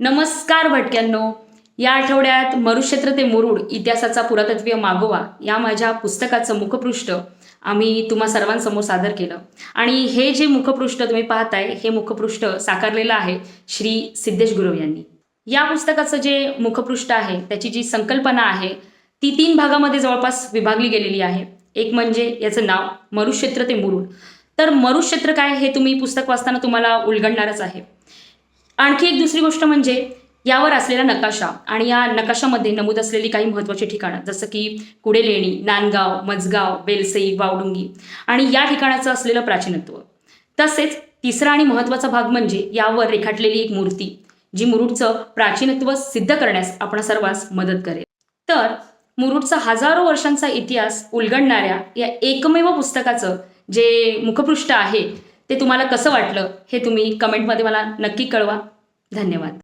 नमस्कार भटक्यांनो. या आठवड्यात मरुक्षेत्र ते मुरुड इतिहासाचा पुरातत्वीय मागोवा या माझ्या पुस्तकाचं मुखपृष्ठ आम्ही तुम्हा सर्वांसमोर सादर केलं. आणि हे जे मुखपृष्ठ तुम्ही पाहताय हे मुखपृष्ठ साकारलेलं आहे श्री सिद्धेश गुरव यांनी. या पुस्तकाचं जे मुखपृष्ठ आहे त्याची जी संकल्पना आहे ती तीन भागामध्ये जवळपास विभागली गेलेली आहे. एक म्हणजे याचं नाव मरुक्षेत्र ते मुरुड. तर मरुक्षेत्र काय हे तुम्ही पुस्तक वाचताना तुम्हाला उलगडणारच आहे. आणखी एक दुसरी गोष्ट म्हणजे यावर असलेला नकाशा आणि या नकाशामध्ये नमूद असलेली काही महत्त्वाची ठिकाणं जसं की कुडेलेणी नांदगाव मजगाव बेलसई वावडुंगी आणि या ठिकाणाचं असलेलं प्राचीनत्व. तसेच तिसरा आणि महत्त्वाचा भाग म्हणजे यावर रेखाटलेली एक मूर्ती जी मुरुडचं प्राचीनत्व सिद्ध करण्यास आपण सर्वांस मदत करेल. तर मुरुडचा हजारो वर्षांचा इतिहास उलगडणाऱ्या या एकमेव पुस्तकाचं जे मुखपृष्ठ आहे ते तुम्हाला कसं वाटलं हे तुम्ही कमेंटमध्ये मला नक्की कळवा. धन्यवाद.